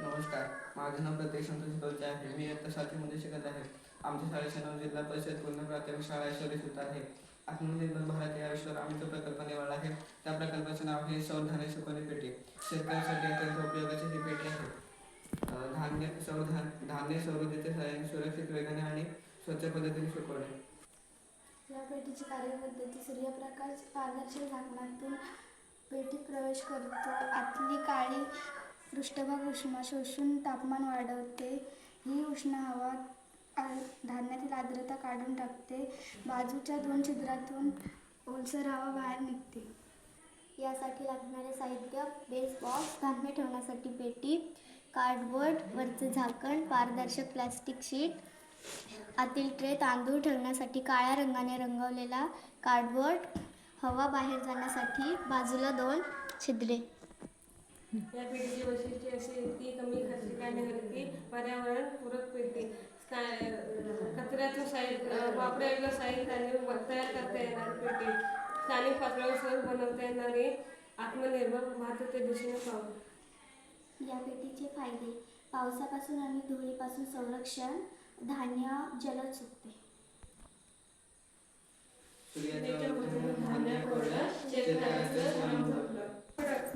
नमस्कार माझं नाव प्रत्येक संतोष कवचे आहे. मी इयत्ता सातवीमध्ये शिकत आहे. आमच्या शाळेचे नाव जिल्हा परिषद पूर्ण प्राथमिक शाळा ऐश्वरी सुद्धा आहे. आत्मनिर्भर भारत या विषयावर आम्ही जो प्रकल्प निवडला आहे. त्या प्रकल्पाचे नाव हे सौर धान्य सुकवणी पेटी. शेतकऱ्यांसाठी अत्यंत उपयोगाची ही पेटी आहे. धान्य सौर धान धान्य सौरऊर्जेच्या सहाय्याने सुरक्षित वेगाने आणि स्वच्छ पद्धतीने सुकवणे. या पेटीची कार्यपद्धती सूर्यप्रकाश पारदर्शक झाकणातून पेटीत प्रवेश करतो. आतली काळी पृष्ठभाग उष्मा शोषून तापमान वाढवते. ही उष्ण हवा धान्यातील आर्द्रता काढून टाकते. बाजूच्या दोन छिद्रातून ओलसर हवा बाहेर निघते. यासाठी लागणारे साहित्य बेस बॉक्स धान्य ठेवण्यासाठी पेटी कार्डबोर्ड वरचे झाकण पारदर्शक प्लॅस्टिक शीट आतील ट्रे तांदूळ ठेवण्यासाठी काळ्या रंगाने रंगवलेला कार्डबोर्ड हवा बाहेर जाण्यासाठी बाजूला दोन छिद्रे. या पेटीची वैशिष्ट्ये अशी आहेत की कमी खर्चिक आणि हलकी पर्यावरणपूरक काय कचऱ्याचं साहित्य साहित्याने तयार करता येणारी पेटी. स्थानिक पातळीवर सहज बनवता येणारी आत्मनिर्भर भारताच्या दिशेने पावलं या पेटीचे फायदे. पावसापासून आणि धुळीपासून संरक्षण धान्य जलद सुकते सूर्याच्या धान्य कोरडं शेतकऱ्याचं